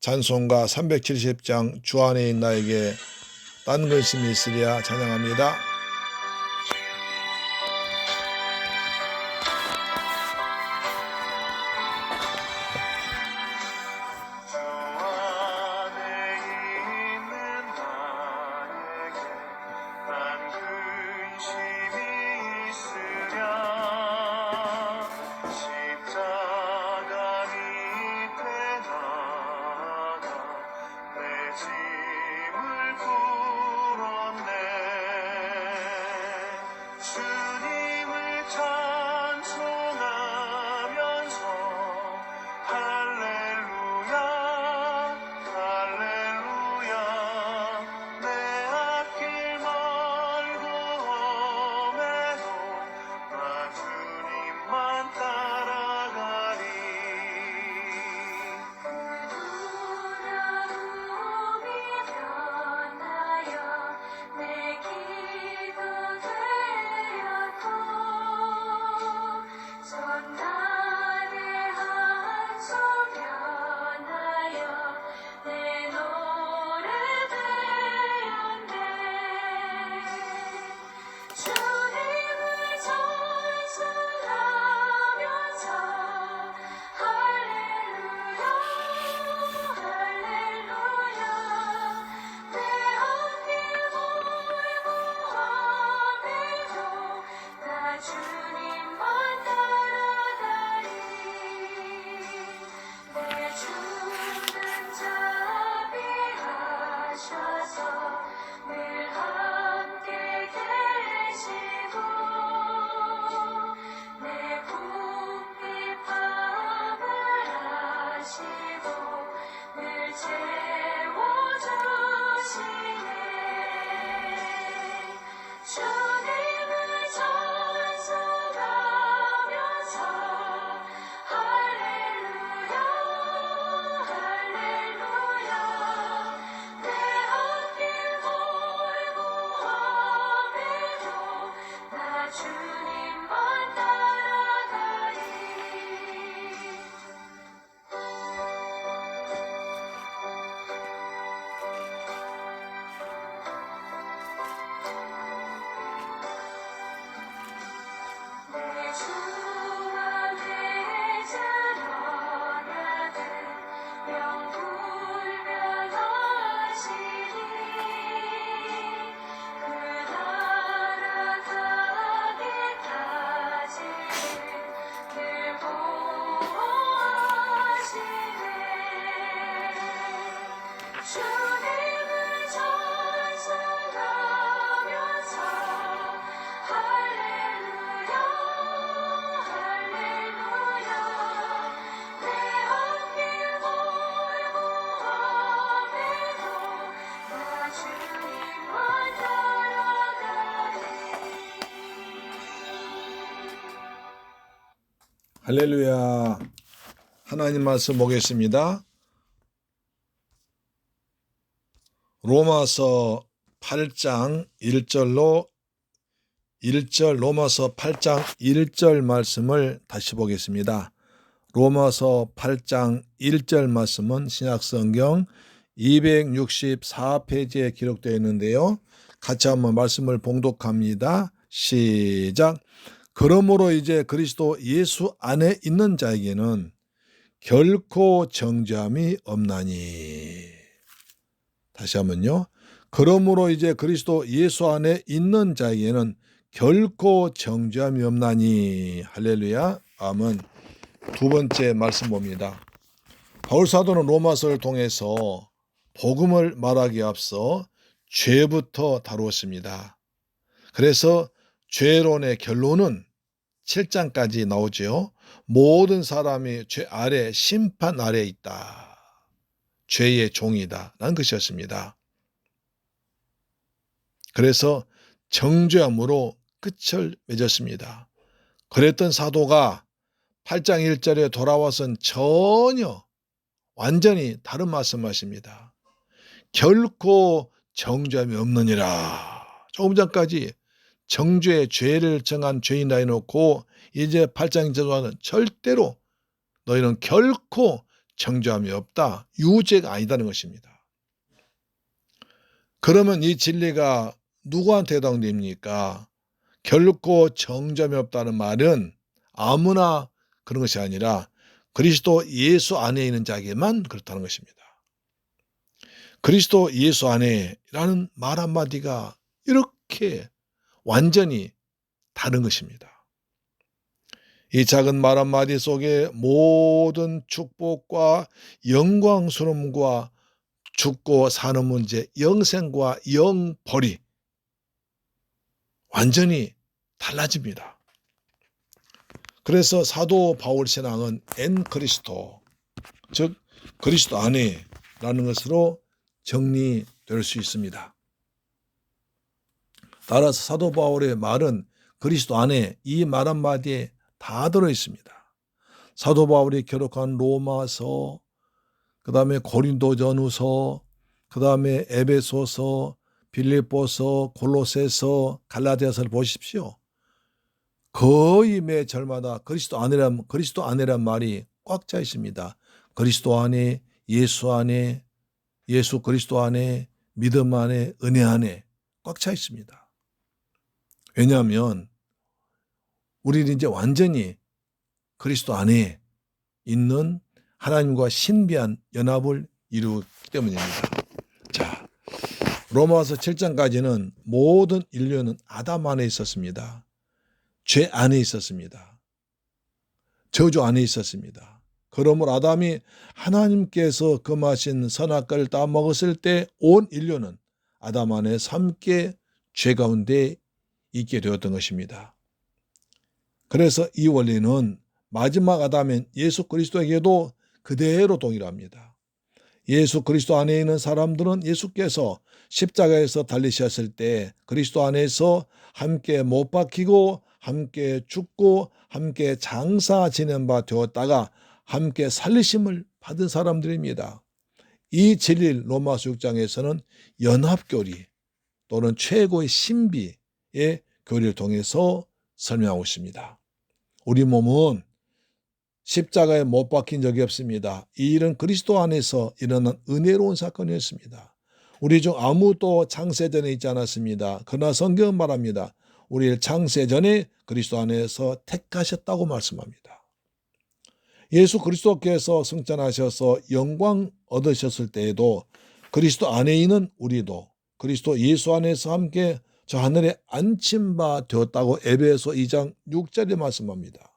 찬송가 370장 주 안에 있는 나에게 딴 것이 있으랴 찬양합니다. 할렐루야. 하나님 말씀 보겠습니다. 로마서 8장 1절로 1절 로마서 8장 1절 말씀을 다시 보겠습니다. 로마서 8장 1절 말씀은 신약성경 264페이지에 기록되어 있는데요. 같이 한번 말씀을 봉독합니다. 시작. 그러므로 이제 그리스도 예수 안에 있는 자에게는 결코 정죄함이 없나니. 다시 한번요. 그러므로 이제 그리스도 예수 안에 있는 자에게는 결코 정죄함이 없나니. 할렐루야. 아멘. 두 번째 말씀 봅니다. 바울 사도는 로마서를 통해서 복음을 말하기에 앞서 죄부터 다루었습니다. 그래서 죄론의 결론은 7장까지 나오죠 모든 사람이 죄 아래 심판 아래 있다 죄의 종이다 라는 것이었습니다 그래서 정죄함으로 끝을 맺었습니다. 그랬던 사도가 8장 1절에 돌아와선 전혀 완전히 다른 말씀하십니다. 결코 정죄함이 없느니라. 조금 전까지 정죄의 죄를 정한 죄인다 해놓고 이제 8장 1절과는 절대로 너희는 결코 정죄함이 없다. 유죄가 아니다는 것입니다. 그러면 이 진리가 누구한테 해당됩니까? 결코 정점이 없다는 말은 아무나 그런 것이 아니라 그리스도 예수 안에 있는 자에게만 그렇다는 것입니다. 그리스도 예수 안에라는 말 한마디가 이렇게 완전히 다른 것입니다. 이 작은 말 한마디 속에 모든 축복과 영광스러움과 죽고 사는 문제, 영생과 영벌이 완전히 달라집니다. 그래서 사도 바울 신앙은 엔 그리스도, 즉 그리스도 안에라는 것으로 정리될 수 있습니다. 따라서 사도 바울의 말은 그리스도 안에 이 말 한마디에 다 들어 있습니다. 사도 바울이 기록한 로마서, 그 다음에 고린도전후서, 그 다음에 에베소서, 빌립보서, 골로새서, 갈라디아서를 보십시오. 거의 매 절마다 그리스도 안에란 그리스도 안에란 말이 꽉 차 있습니다. 그리스도 안에, 예수 안에, 예수 그리스도 안에, 믿음 안에, 은혜 안에 꽉 차 있습니다. 왜냐하면 우리는 이제 완전히 그리스도 안에 있는 하나님과 신비한 연합을 이루기 때문입니다. 자, 로마서 7장까지는 모든 인류는 아담 안에 있었습니다. 죄 안에 있었습니다. 저주 안에 있었습니다. 그러므로 아담이 하나님께서 금하신 선악과를 따먹었을 때 온 인류는 아담 안에 함께 죄 가운데 있게 되었던 것입니다. 그래서 이 원리는 마지막 아담인 예수 그리스도에게도 그대로 동일합니다. 예수 그리스도 안에 있는 사람들은 예수께서 십자가에서 달리셨을 때 그리스도 안에서 함께 못 박히고 함께 죽고 함께 장사 지낸 바 되었다가 함께 살리심을 받은 사람들입니다. 이 진리를 로마서 6장에서는 연합교리 또는 최고의 신비의 교리를 통해서 설명하고 있습니다. 우리 몸은 십자가에 못 박힌 적이 없습니다. 이 일은 그리스도 안에서 일어난 은혜로운 사건이었습니다. 우리 중 아무도 창세전에 있지 않았습니다. 그러나 성경은 말합니다. 우리를 창세전에 그리스도 안에서 택하셨다고 말씀합니다. 예수 그리스도께서 승천하셔서 영광 얻으셨을 때에도 그리스도 안에 있는 우리도 그리스도 예수 안에서 함께 저 하늘에 앉힌 바 되었다고 에베소 2장 6절에 말씀합니다.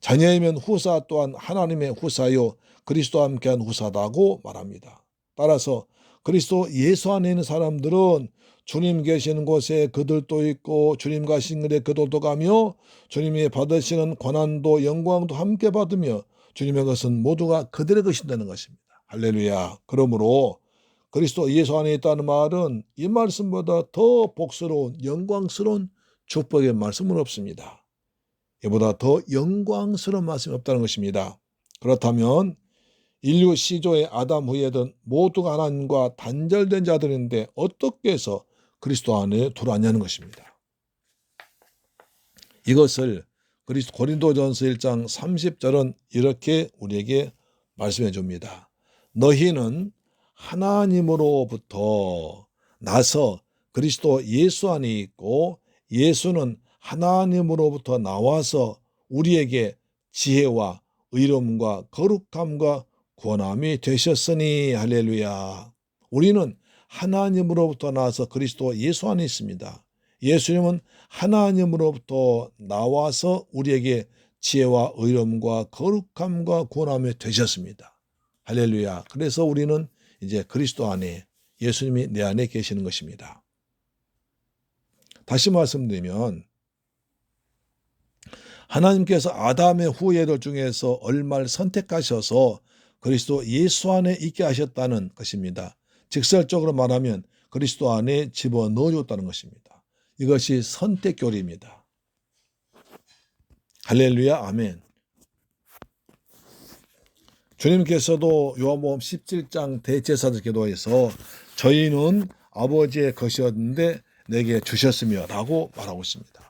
자녀이면 후사 또한 하나님의 후사요 그리스도와 함께한 후사다고 말합니다. 따라서 그리스도 예수 안에 있는 사람들은 주님 계시는 곳에 그들도 있고 주님 가신 길에 그들도 가며 주님이 받으시는 권한도 영광도 함께 받으며 주님의 것은 모두가 그들의 것이다는 것입니다. 할렐루야. 그러므로 그리스도 예수 안에 있다는 말은 이 말씀보다 더 복스러운 영광스러운 축복의 말씀은 없습니다. 이보다 더 영광스러운 말씀이 없다는 것입니다. 그렇다면 인류 시조의 아담 후에든 모두가 하나님과 단절된 자들인데 어떻게 해서 그리스도 안에 들어왔냐는 것입니다. 이것을 그리스도 고린도전서 1장 30절은 이렇게 우리에게 말씀해 줍니다. 너희는 하나님으로부터 나서 그리스도 예수 안에 있고 예수는 하나님으로부터 나와서 우리에게 지혜와 의로움과 거룩함과 구원함이 되셨으니 할렐루야. 우리는 하나님으로부터 나와서 그리스도 예수 안에 있습니다. 예수님은 하나님으로부터 나와서 우리에게 지혜와 의로움과 거룩함과 구원함이 되셨습니다. 할렐루야. 그래서 우리는 이제 그리스도 안에 예수님이 내 안에 계시는 것입니다. 다시 말씀드리면 하나님께서 아담의 후예들 중에서 얼마를 선택하셔서 그리스도 예수 안에 있게 하셨다는 것입니다. 직설적으로 말하면 그리스도 안에 집어넣어 줬다는 것입니다. 이것이 선택 교리입니다. 할렐루야 아멘. 주님께서도 요한복음 17장 대제사들 기도에서 저희는 아버지의 것이었는데 내게 주셨으며 라고 말하고 있습니다.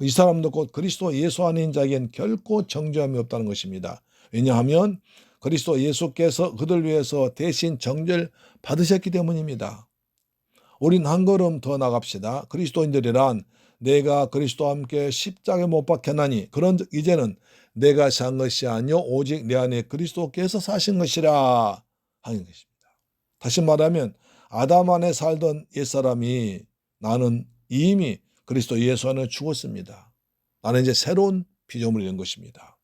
이 사람도 곧 그리스도 예수 있는 자에겐 결코 정죄함이 없다는 것입니다. 왜냐하면 그리스도 예수께서 그들 위해서 대신 정죄를 받으셨기 때문입니다. 우린 한 걸음 더 나갑시다. 그리스도인들이란 내가 그리스도와 함께 십자가에 못 박혔나니 그런 이제는 내가 산 것이 아니요 오직 내 안에 그리스도께서 사신 것이라 하는 것입니다. 다시 말하면 아담 안에 살던 옛사람이 나는 이미 그리스도 예수 안에 죽었습니다. 나는 이제 새로운 피조물이 된 것입니다.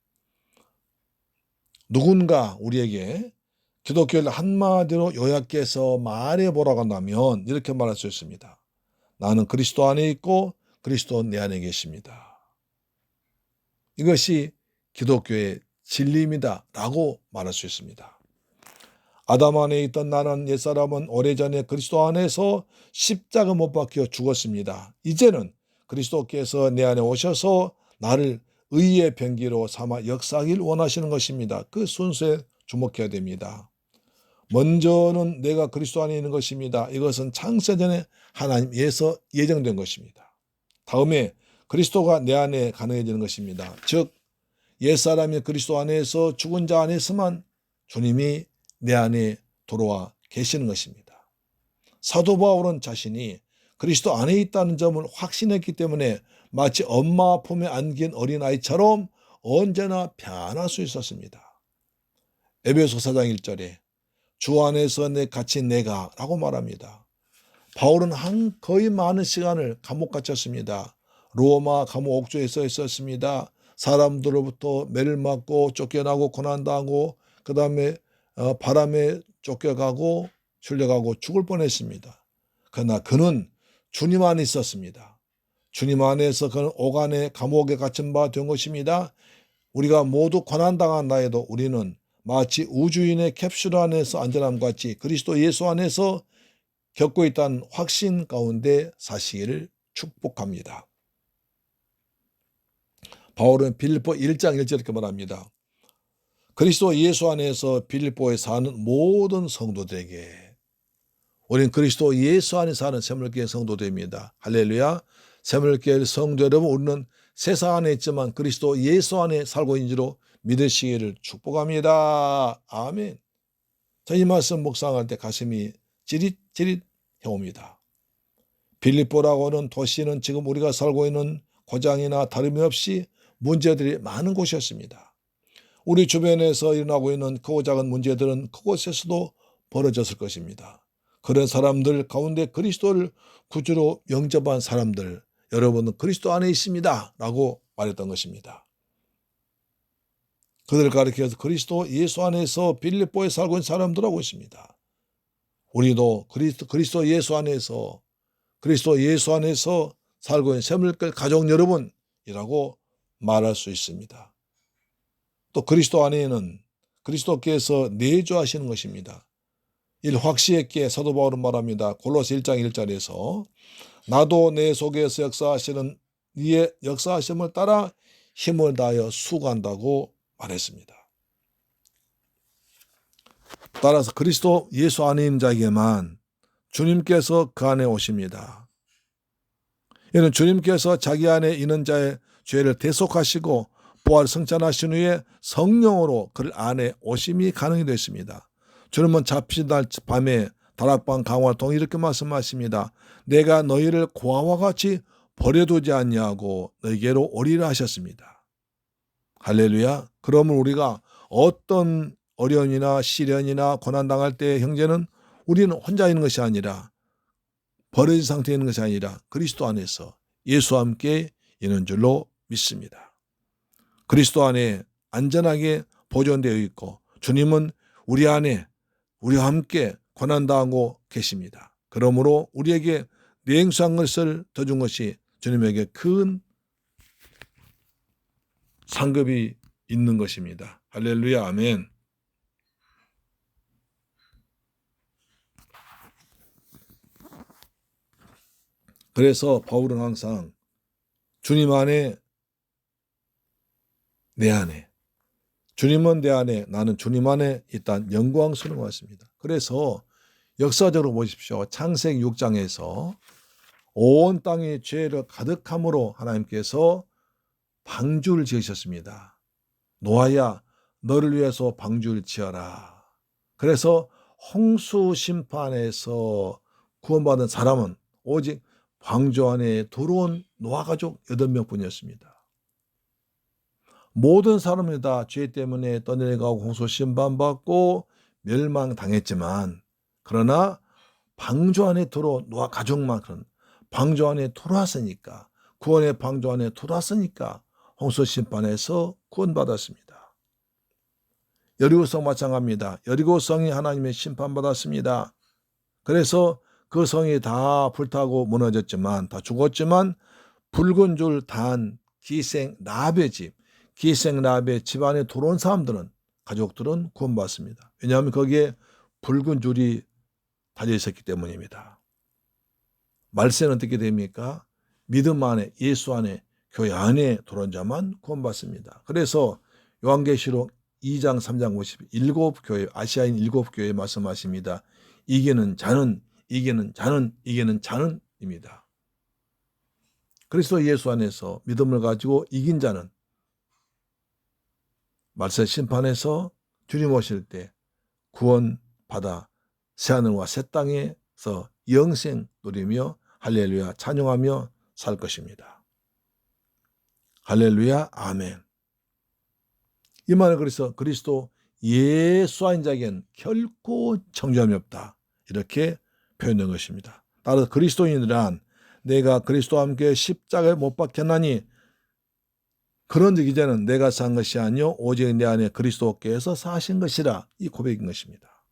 누군가 우리에게 기독교를 한마디로 요약해서 말해보라고 한다면 이렇게 말할 수 있습니다. 나는 그리스도 안에 있고 그리스도 내 안에 계십니다. 이것이 기독교의 진리입니다. 라고 말할 수 있습니다. 아담 안에 있던 나는 옛사람은 오래전에 그리스도 안에서 십자가 못 박혀 죽었습니다. 이제는 그리스도께서 내 안에 오셔서 나를 의의 병기로 삼아 역사하길 원하시는 것입니다. 그 순서에 주목해야 됩니다. 먼저는 내가 그리스도 안에 있는 것입니다. 이것은 창세전에 하나님에서 예정된 것입니다. 다음에 그리스도가 내 안에 가능해지는 것입니다. 즉 옛사람이 그리스도 안에서 죽은 자 안에서만 주님이 내 안에 돌아와 계시는 것입니다. 사도 바울은 자신이 그리스도 안에 있다는 점을 확신했기 때문에 마치 엄마 품에 안긴 어린아이처럼 언제나 편할 수 있었습니다. 에베소 4장 1절에 주 안에서 내 갇힌 내가 라고 말합니다. 바울은 한 거의 많은 시간을 감옥 갇혔습니다. 로마 감옥 옥조에 서 있었습니다. 사람들로부터 매를 맞고 쫓겨나고 고난당하고 그 다음에 어, 바람에 쫓겨가고 출려가고 죽을 뻔했습니다. 그러나 그는 주님 안에 있었습니다. 주님 안에서 그는 오간의 감옥에 갇힌 바 된 것입니다. 우리가 모두 고난당한 나에도 우리는 마치 우주인의 캡슐 안에서 안전함 같이 그리스도 예수 안에서 겪고 있다는 확신 가운데 사시기를 축복합니다. 바울은 빌립보 1장 1절 이렇게 말합니다. 그리스도 예수 안에서 빌립보에 사는 모든 성도들에게 우리는 그리스도 예수 안에 사는 샘물교회 성도들입니다. 할렐루야. 샘물교회 성도 여러분 우리는 세상 안에 있지만 그리스도 예수 안에 살고 있는지로 믿으시기를 축복합니다. 아멘. 저이 말씀 묵상할 때 가슴이 찌릿찌릿 해옵니다. 빌립보라고 하는 도시는 지금 우리가 살고 있는 고장이나 다름이 없이 문제들이 많은 곳이었습니다. 우리 주변에서 일어나고 있는 크고 작은 문제들은 그곳에서도 벌어졌을 것입니다. 그런 사람들 가운데 그리스도를 구주로 영접한 사람들, 여러분은 그리스도 안에 있습니다. 라고 말했던 것입니다. 그들을 가리켜서 그리스도 예수 안에서 빌립보에 살고 있는 사람들하고 있습니다. 우리도 그리스도, 그리스도 예수 안에서 그리스도 예수 안에서 살고 있는 샘물결 가족 여러분이라고 말할 수 있습니다. 또 그리스도 안에는 그리스도께서 내주하시는 것입니다. 일 확시했기에 사도 바울은 말합니다. 골로새 1장 1절에서 나도 내 속에서 역사하시는 이의 역사하심을 따라 힘을 다하여 수고한다고 말했습니다. 따라서 그리스도 예수 안에 있는 자에게만 주님께서 그 안에 오십니다. 이는 주님께서 자기 안에 있는 자의 죄를 대속하시고 부활 성찬하신 후에 성령으로 그를 안에 오심이 가능이 됐습니다. 주님은 잡히신 날 밤에 다락방 강화 동 이렇게 말씀하십니다. 내가 너희를 고아와 같이 버려두지 않냐고 너희게로 오리라 하셨습니다. 할렐루야. 그러면 우리가 어떤 어려움이나 시련이나 고난 당할 때 형제는 우리는 혼자 있는 것이 아니라 버려진 상태에 있는 것이 아니라 그리스도 안에서 예수와 함께 있는 줄로 믿습니다. 그리스도 안에 안전하게 보존되어 있고 주님은 우리 안에 우리와 함께 고난당하고 계십니다. 그러므로 우리에게 냉수한 것을 더 준 것이 주님에게 큰 상급이 있는 것입니다. 할렐루야 아멘. 그래서 바울은 항상 주님 안에 내 안에 주님은 내 안에 나는 주님 안에 있다는 영광스러운 것 같습니다. 그래서 역사적으로 보십시오. 창세기 6장에서 온 땅에 죄를 가득함으로 하나님께서 방주를 지으셨습니다. 노아야 너를 위해서 방주를 지어라. 그래서 홍수 심판에서 구원받은 사람은 오직 방주 안에 들어온 노아 가족 8명 뿐이었습니다. 모든 사람이 다 죄 때문에 떠내려가고 홍수 심판받고 멸망당했지만 그러나 방주 안에 들어 노아 가족만 그런 방주 안에 들어왔으니까 구원의 방주 안에 들어왔으니까 홍수 심판에서 구원받았습니다. 여리고성 마찬가지입니다. 여리고성이 하나님의 심판받았습니다. 그래서 그 성이 다 불타고 무너졌지만 다 죽었지만 붉은 줄 단 기생 라베 집, 기생 라베 집안에 들어온 사람들은 가족들은 구원받습니다. 왜냐하면 거기에 붉은 줄이 달려 있었기 때문입니다. 말세는 어떻게 됩니까? 믿음 안에 예수 안에 교회 안에 들어온 자만 구원받습니다. 그래서 요한계시록 2장 3장 50 일곱 교회 아시아인 일곱 교회 말씀하십니다. 이기는 자는 이기는 자는 이기는 자는입니다. 그리스도 예수 안에서 믿음을 가지고 이긴 자는 말세 심판에서 주님 오실 때 구원 받아 새 하늘과 새 땅에서 영생 누리며 할렐루야 찬양하며 살 것입니다. 할렐루야 아멘. 이 말을 그래서 그리스도 예수 자에겐 결코 정죄함이 없다. 이렇게 표현된 것입니다. 따라서 그리스도인이란 내가 그리스도와 함께 십자가에 못 박혔나니 그런 즉 이제는 내가 산 것이 아니요 오직 내 안에 그리스도께서 사신 것이라 이 고백인 것입니다.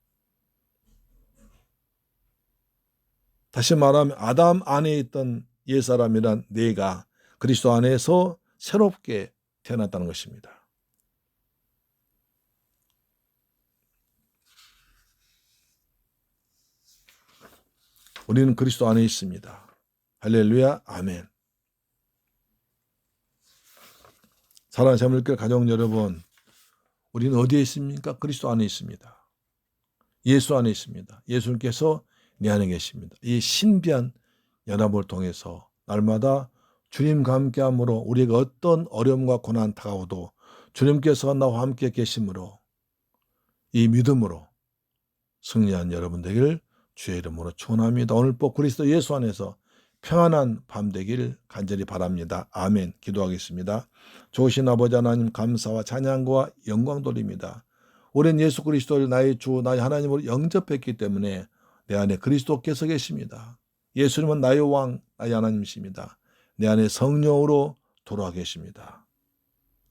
다시 말하면 아담 안에 있던 옛사람이란 내가 그리스도 안에서 새롭게 태어났다는 것입니다. 우리는 그리스도 안에 있습니다. 할렐루야, 아멘. 사랑하는 자물길 가족 여러분, 우리는 어디에 있습니까? 그리스도 안에 있습니다. 예수 안에 있습니다. 예수님께서 내 안에 계십니다. 이 신비한 연합을 통해서 날마다 주님과 함께함으로 우리가 어떤 어려움과 고난 다가오도 주님께서 나와 함께 계심으로 이 믿음으로 승리한 여러분 되길 주의 이름으로 축원합니다. 오늘 꼭 그리스도 예수 안에서 평안한 밤 되길 간절히 바랍니다. 아멘. 기도하겠습니다. 좋으신 아버지 하나님 감사와 찬양과 영광 돌립니다. 오랜 예수 그리스도를 나의 주 나의 하나님으로 영접했기 때문에 내 안에 그리스도께서 계십니다. 예수님은 나의 왕 나의 하나님이십니다. 내 안에 성령으로 돌아와 계십니다.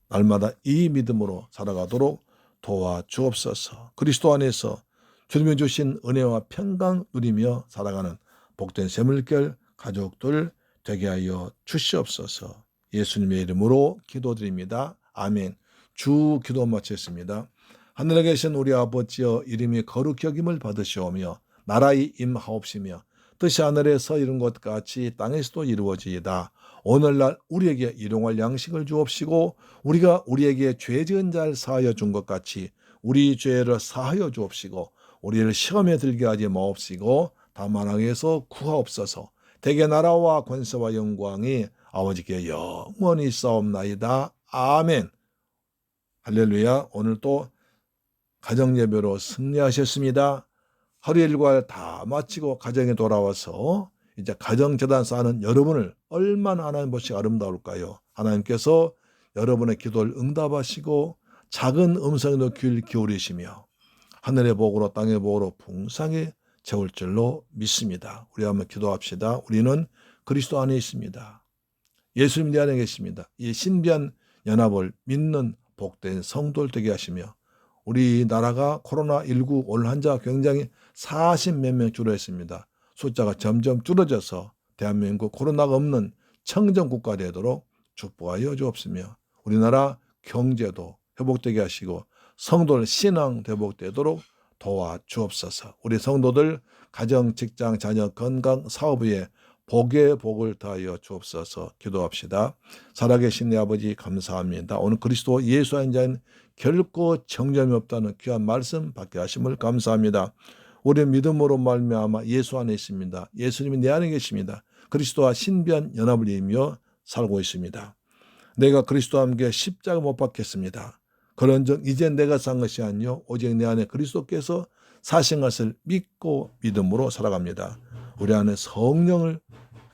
날마다 이 믿음으로 살아가도록 도와 주옵소서. 그리스도 안에서 주님이 주신 은혜와 평강 누리며 살아가는 복된 세물결 가족들 되게 하여 주시옵소서. 예수님의 이름으로 기도드립니다. 아멘. 주 기도 마쳤습니다. 하늘에 계신 우리 아버지여 이름이 거룩히 여김을 받으시오며 나라의 임하옵시며 뜻이 하늘에서 이룬 것 같이 땅에서도 이루어지이다. 오늘날 우리에게 일용할 양식을 주옵시고 우리가 우리에게 죄 지은 자를 사하여 준 것 같이 우리 죄를 사하여 주옵시고 우리를 시험에 들게 하지 마옵시고 다만 악에서 구하옵소서. 대개 나라와 권세와 영광이 아버지께 영원히 싸움나이다. 아멘. 할렐루야. 오늘 또 가정 예배로 승리하셨습니다. 하루 일과를 다 마치고 가정에 돌아와서 이제 가정 재단 쌓는 여러분을 얼마나 하나님 보시 아름다울까요? 하나님께서 여러분의 기도를 응답하시고 작은 음성에도 귀를 기울이시며 하늘의 복으로 땅의 복으로 풍성히 채울 줄로 믿습니다. 우리 한번 기도합시다. 우리는 그리스도 안에 있습니다. 예수님 내 안에 계십니다. 이 신비한 연합을 믿는 복된 성도를 되게 하시며 우리나라가 코로나19 올 환자가 굉장히 40 몇 명 줄어있습니다. 숫자가 점점 줄어져서 대한민국 코로나가 없는 청정 국가 되도록 축복하여 주옵시며 우리나라 경제도 회복되게 하시고 성도들 신앙 회복되도록 도와 주옵소서. 우리 성도들 가정, 직장, 자녀, 건강, 사업 위에 복의 복을 더하여 주옵소서 기도합시다. 살아계신 내 아버지 감사합니다. 오늘 그리스도 예수 한 자는 결코 정점이 없다는 귀한 말씀 받게 하심을 감사합니다. 우리 믿음으로 말미암아 예수 안에 있습니다. 예수님이 내 안에 계십니다. 그리스도와 신비한 연합을 이루며 살고 있습니다. 내가 그리스도와 함께 십자가 못 박혔습니다. 그런즉 이제 내가 산 것이 아니요 오직 내 안에 그리스도께서 사신 것을 믿고 믿음으로 살아갑니다. 우리 안에 성령을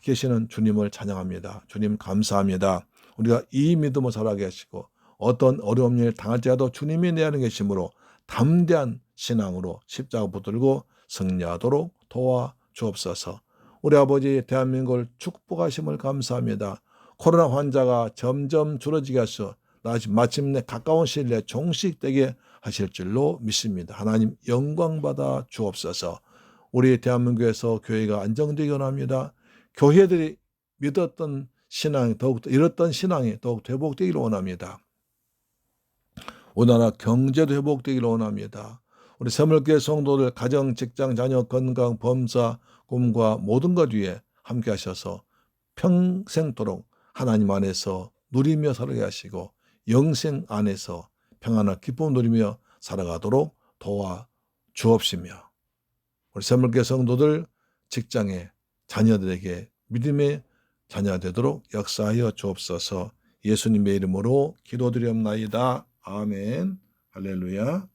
계시는 주님을 찬양합니다. 주님 감사합니다. 우리가 이 믿음을 살아가게 하시고 어떤 어려운 일을 당할지라도 주님이 내 안에 계심으로 담대한 신앙으로 십자가 붙들고 승리하도록 도와 주옵소서. 우리 아버지 대한민국을 축복하심을 감사합니다. 코로나 환자가 점점 줄어지게 하셔 마침내 가까운 시일 내에 종식되게 하실 줄로 믿습니다. 하나님 영광 받아 주옵소서. 우리 대한민국에서 교회가 안정되기 원합니다. 교회들이 믿었던 신앙이 더욱 잃었던 신앙이 더욱 회복되기를 원합니다. 우리나라 경제도 회복되기를 원합니다. 우리 새물교회 성도들 가정, 직장, 자녀, 건강, 범사, 꿈과 모든 것 위에 함께 하셔서 평생도록 하나님 안에서 누리며 살게 하시고 영생 안에서 평안한 기쁨 누리며 살아가도록 도와 주옵시며 우리 새물교회 성도들 직장에 자녀들에게 믿음의 자녀 되도록 역사하여 주옵소서 예수님의 이름으로 기도드리옵나이다. 아멘. 할렐루야.